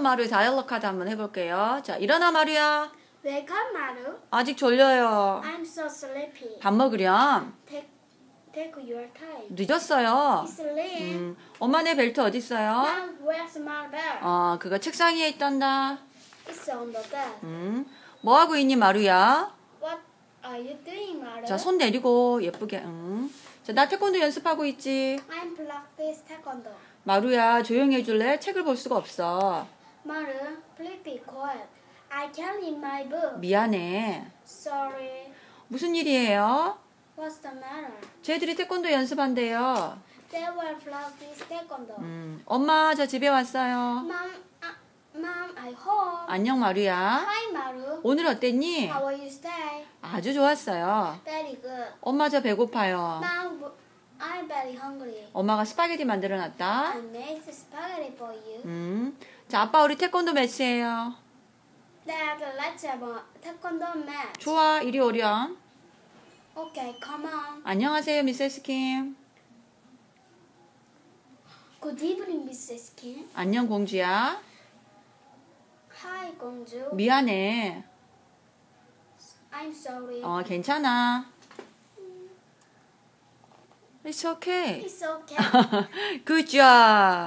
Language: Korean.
마루 다이얼로그 카드 한번 해볼게요. 자, 일어나 마루야. Up, Maru. 아직 졸려요. I'm so sleepy. 밥 먹으렴. Take, take your time. 늦었어요. It's late. 음, 엄마네 벨트 어디 있어요? Now, where's my bell? 어, 그거 책상 위에 있단다. It's on the bed. 음, 뭐 하고 있니 마루야? What are you doing, Maru? 자, 손 내리고 예쁘게. 응. 자, 나 태권도 연습하고 있지. I'm practice taekwondo. 마루야, 조용히 해줄래? 책을 볼 수가 없어. Maru, please be quiet. I can't read my book. 미안해. Sorry. 무슨 일이에요? What's the matter? 쟤들이 태권도 연습한대요. They will practice taekwondo. 음, 엄마, 저 집에 왔어요. Mom, uh, Mom, I hope. 안녕, 마루야. Hi, Maru. 오늘 어땠니? How will you stay? 아주 좋았어요. Very good. 엄마, 저 배고파요. Now, I'm very hungry. 엄마가 스파게티 만들어 놨다. I made spaghetti for you. 음. 자, 아빠 우리 태권도 매치해요. Dad, let's have a taekwondo match. 좋아, 이리 오렴. Okay, come on. 안녕하세요, 미세스 킴. Good evening, Mrs. Kim. 안녕, 공주야. Hi, 공주. 미안해. I'm sorry. 어, 괜찮아. It's okay. It's okay. Good job.